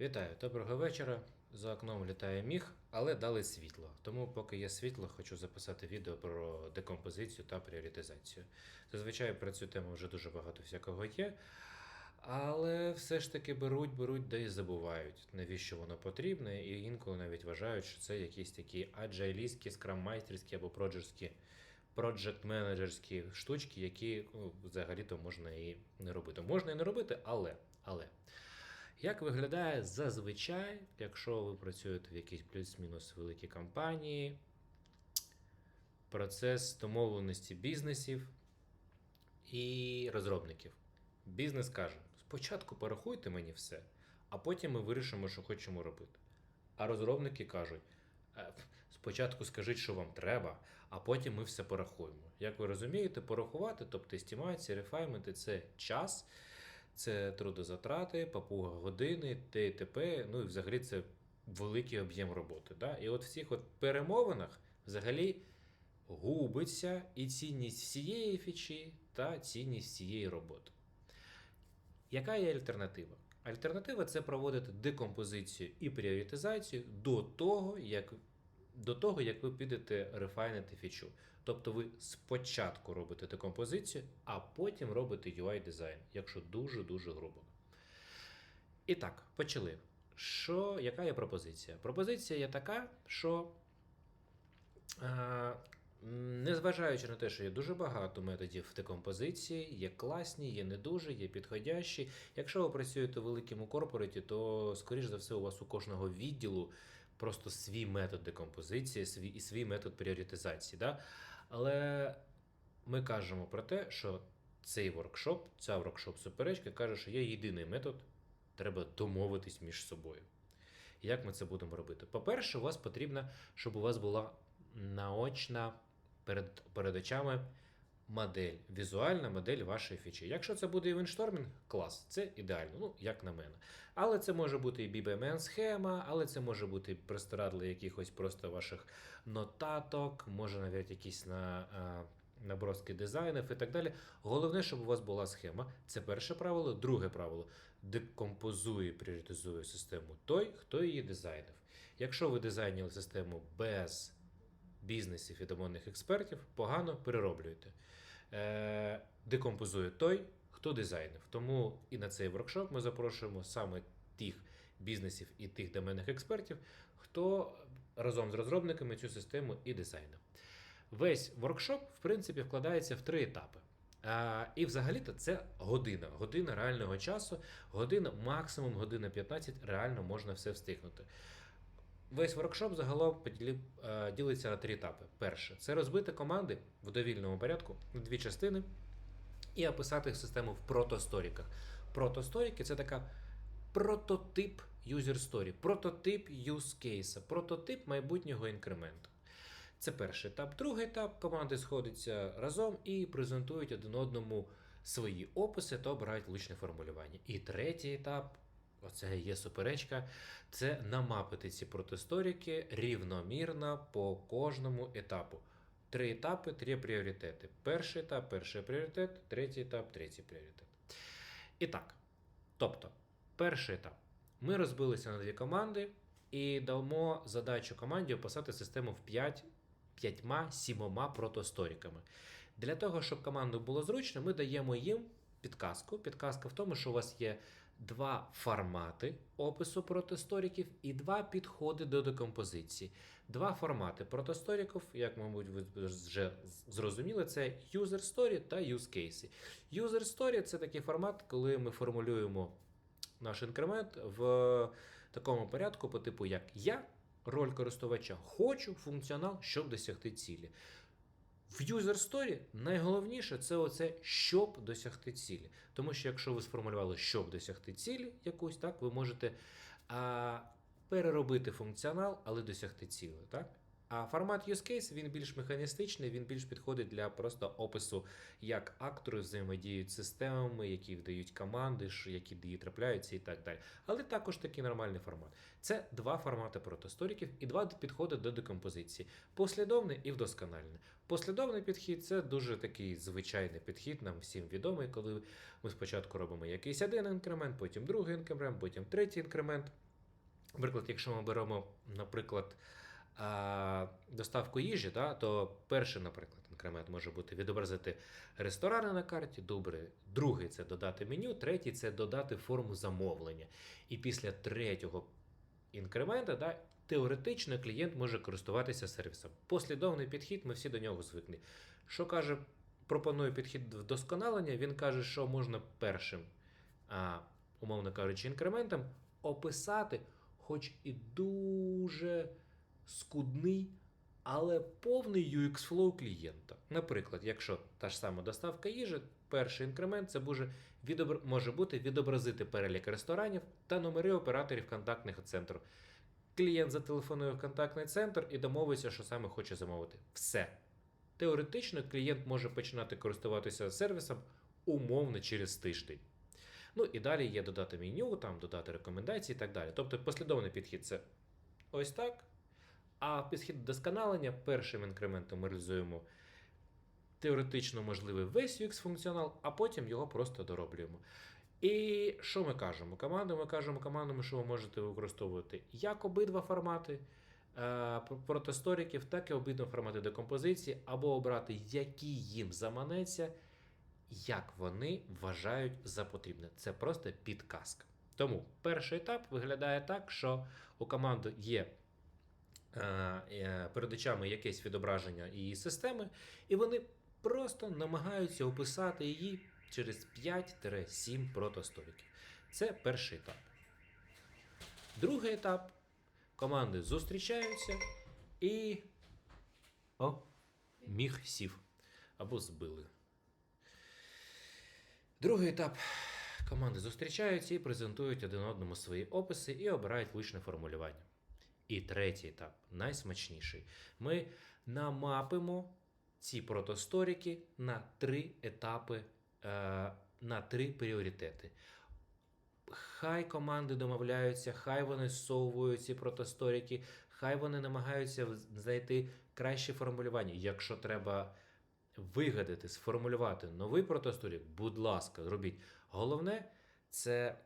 Вітаю, доброго вечора. За окном літає міг, але дали світло. Тому, поки є світло, хочу записати відео про декомпозицію та пріоритизацію. Зазвичай про цю тему вже дуже багато всякого є. Але все ж таки беруть, беруть, да і забувають, навіщо воно потрібне, і інколи навіть вважають, що це якісь такі аджайлістські, скраммайстерські або проджерські, проджект-менеджерські штучки, які ну, взагалі-то можна і не робити. Можна і не робити, але. але. Як виглядає зазвичай, якщо ви працюєте в якійсь плюс-мінус великій компанії, процес домовленості бізнесів і розробників? Бізнес каже: спочатку порахуйте мені все, а потім ми вирішимо, що хочемо робити. А розробники кажуть: «Е, спочатку скажіть, що вам треба, а потім ми все порахуємо. Як ви розумієте, порахувати, тобто естімація, рефайменти це час, це трудозатрати, папуга години, т. і т.п. Ну і взагалі це великий об'єм роботи. Да? І от в цих от перемовинах взагалі губиться і цінність всієї фічі та цінність всієї роботи. Яка є альтернатива? Альтернатива це проводити декомпозицію і пріоритизацію до того, як, до того, як ви підете рефайнити фічу. Тобто ви спочатку робите декомпозицію, а потім робите UI дизайн, якщо дуже-дуже грубо. І так, почали. Що, яка є пропозиція? Пропозиція є така, що е, Незважаючи на те, що є дуже багато методів декомпозиції, є класні, є не дуже, є підходящі. Якщо ви працюєте у великому корпораті, то, скоріш за все, у вас у кожного відділу просто свій метод декомпозиції свій, і свій метод пріоритизації. Да? Але ми кажемо про те, що цей воркшоп, ця воркшоп-суперечка каже, що є єдиний метод, треба домовитись між собою. Як ми це будемо робити? По-перше, у вас потрібно, щоб у вас була наочна перед, перед очами модель, візуальна модель вашої фічі. Якщо це буде івенштормінг, клас, це ідеально, ну, як на мене. Але це може бути і BBMN схема, але це може бути простирадли якихось просто ваших нотаток, може навіть якісь на. а, Наброски дизайнів і так далі. Головне, щоб у вас була схема. Це перше правило. Друге правило декомпозує, пріоритизує систему той, хто її дизайнив. Якщо ви дизайнили систему без бізнесів і домовних експертів, погано перероблюєте. Е, декомпозує той, хто дизайнив. Тому і на цей воркшоп ми запрошуємо саме тих бізнесів і тих доменних експертів, хто разом з розробниками цю систему і дизайнив. Весь воркшоп, в принципі, вкладається в три етапи. А, і взагалі-то це година, година реального часу, година, максимум година 15, реально можна все встигнути. Весь воркшоп загалом е, ділиться на три етапи. Перше це розбити команди в довільному порядку на дві частини і описати систему в протосторіках. Протосторіки це така прототип user story, прототип use case, прототип майбутнього інкременту. Це перший етап. Другий етап команди сходяться разом і презентують один одному свої описи та обирають влучне формулювання. І третій етап. Оце є суперечка. Це намапити ці протисторіки рівномірно по кожному етапу. Три етапи, три пріоритети. Перший етап, перший пріоритет, третій етап, третій пріоритет. І так. Тобто, перший етап. Ми розбилися на дві команди і дамо задачу команді описати систему в 5 п'ятьма сімома протосторіками. Для того, щоб команду було зручно, ми даємо їм підказку. Підказка в тому, що у вас є два формати опису протосторіків і два підходи до декомпозиції. Два формати протосторіків, як, мабуть, ви вже зрозуміли, це user story та use case. User story це такий формат, коли ми формулюємо наш інкремент в такому порядку, по типу як я роль користувача. Хочу функціонал, щоб досягти цілі. В user story найголовніше це оце, щоб досягти цілі. Тому що якщо ви сформулювали, щоб досягти цілі якусь, так, ви можете а, переробити функціонал, але досягти цілі. Так? А формат use case він більш механістичний, він більш підходить для просто опису, як актори взаємодіють з системами, які вдають команди, які дії трапляються і так далі. Але також такий нормальний формат. Це два формати протосторіків і два підходи до декомпозиції: послідовний і вдоскональний. Послідовний підхід це дуже такий звичайний підхід, нам всім відомий, коли ми спочатку робимо якийсь один інкремент, потім другий інкремент, потім третій інкремент. Наприклад, якщо ми беремо, наприклад, а, доставку їжі, да, то перший, наприклад, інкремент може бути відобразити ресторани на карті, добре. Другий це додати меню, третій це додати форму замовлення. І після третього інкремента, да, теоретично клієнт може користуватися сервісом. Послідовний підхід, ми всі до нього звикли. Що каже, пропонує підхід вдосконалення, він каже, що можна першим, а, умовно кажучи, інкрементом описати, хоч і дуже скудний, але повний UX flow клієнта. Наприклад, якщо та ж сама доставка їжі, перший інкремент це може, бути відобразити перелік ресторанів та номери операторів контактних центру. Клієнт зателефонує в контактний центр і домовиться, що саме хоче замовити. Все. Теоретично клієнт може починати користуватися сервісом умовно через тиждень. Ну і далі є додати меню, там додати рекомендації і так далі. Тобто послідовний підхід це ось так. А підхід вдосконалення першим інкрементом ми реалізуємо теоретично можливий весь UX функціонал, а потім його просто дороблюємо. І що ми кажемо? Команду ми кажемо командами, що ви можете використовувати як обидва формати е, протосторіків, так і обидва формати декомпозиції, або обрати, які їм заманеться, як вони вважають за потрібне. Це просто підказка. Тому перший етап виглядає так, що у команди є перед очами якесь відображення її системи, і вони просто намагаються описати її через 5-7 протосторіків. Це перший етап. Другий етап. Команди зустрічаються і. О, міг сів. Або збили. Другий етап. Команди зустрічаються і презентують один одному свої описи і обирають влучне формулювання. І третій етап, найсмачніший. Ми намапимо ці протосторіки на три етапи, е, на три пріоритети. Хай команди домовляються, хай вони зсовують ці протосторіки, хай вони намагаються знайти краще формулювання. Якщо треба вигадати, сформулювати новий протосторік, будь ласка, зробіть. Головне це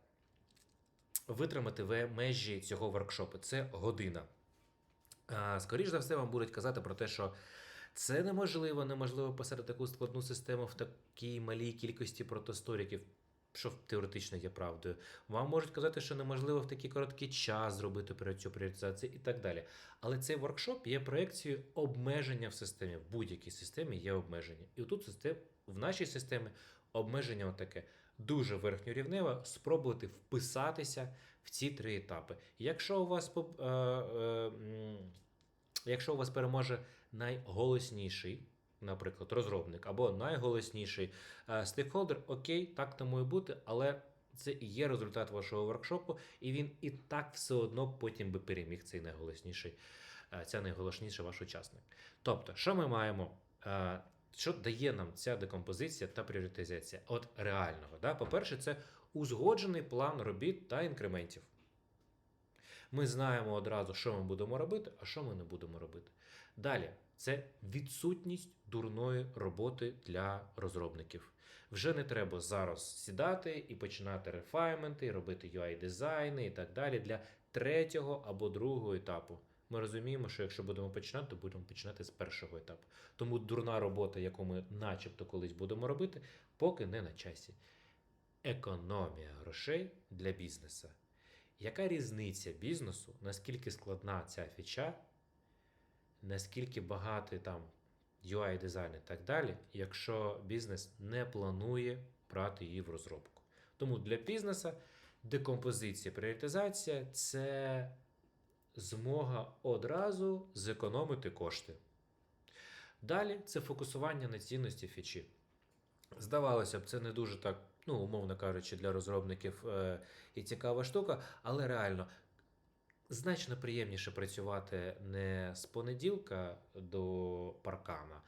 витримати в межі цього воркшопу. Це година. Скоріше за все, вам будуть казати про те, що це неможливо, неможливо писати таку складну систему в такій малій кількості протосторіків, що теоретично є правдою. Вам можуть казати, що неможливо в такий короткий час зробити цю пріоритизацію і так далі. Але цей воркшоп є проекцією обмеження в системі. В будь-якій системі є обмеження. І тут в нашій системі обмеження отаке. Дуже верхньорівневе, спробувати вписатися в ці три етапи. Якщо у вас е, е, якщо у вас переможе найголосніший, наприклад, розробник, або найголосніший е, стейкхолдер, окей, так тому і бути, але це і є результат вашого воркшопу, і він і так все одно потім би переміг цей найголосніший, е, ця найголосніший ваш учасник. Тобто, що ми маємо? Що дає нам ця декомпозиція та пріоритизація? От реального. Да? По-перше, це узгоджений план робіт та інкрементів. Ми знаємо одразу, що ми будемо робити, а що ми не будемо робити. Далі, це відсутність дурної роботи для розробників. Вже не треба зараз сідати і починати рефайменти, робити UI-дизайни і так далі для третього або другого етапу. Ми розуміємо, що якщо будемо починати, то будемо починати з першого етапу. Тому дурна робота, яку ми начебто колись будемо робити, поки не на часі. Економія грошей для бізнесу. Яка різниця бізнесу, наскільки складна ця фіча, наскільки багатий там UI дизайн і так далі, якщо бізнес не планує брати її в розробку? Тому для бізнесу декомпозиція, пріоритизація це змога одразу зекономити кошти. Далі це фокусування на цінності фічі. Здавалося б, це не дуже так, ну, умовно кажучи, для розробників е, і цікава штука, але реально значно приємніше працювати не з понеділка до паркана,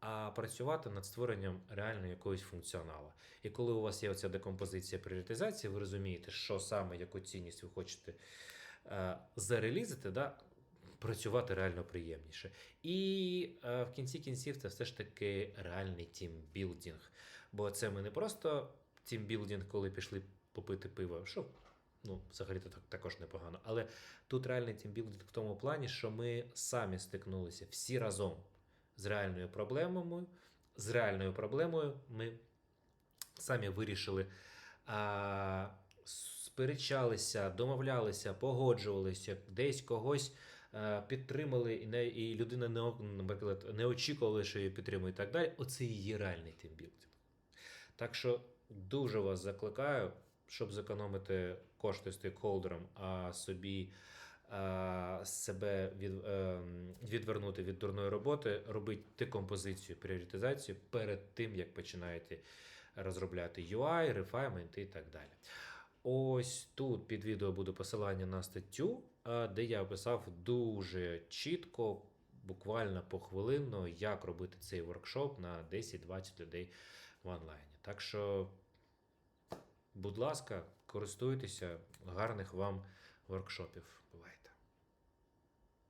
а працювати над створенням реально якогось функціоналу. І коли у вас є оця декомпозиція пріоритизації, ви розумієте, що саме яку цінність ви хочете зарелізити, да, працювати реально приємніше. І е, в кінці кінців це все ж таки реальний тімбілдинг. Бо це ми не просто тімбілдинг, коли пішли попити пиво, що Ну, взагалі то так, також непогано. Але тут реальний тімбілдинг в тому плані, що ми самі стикнулися всі разом з реальною проблемою. З реальною проблемою ми самі вирішили, а, сперечалися, домовлялися, погоджувалися, десь когось а, підтримали, і, не, і людина не, наприклад, не очікувала, що її підтримує і так далі. Оце і є реальний тімбілдинг. Так що дуже вас закликаю, щоб зекономити кошти стейкхолдерам, а собі а, себе від, ем, відвернути від дурної роботи, робіть декомпозицію, пріоритизацію перед тим, як починаєте розробляти UI, рефайменти і так далі. Ось тут під відео буде посилання на статтю, де я описав дуже чітко, буквально похвилинно, як робити цей воркшоп на 10-20 людей в онлайні. Так що, будь ласка, користуйтеся, гарних вам воркшопів.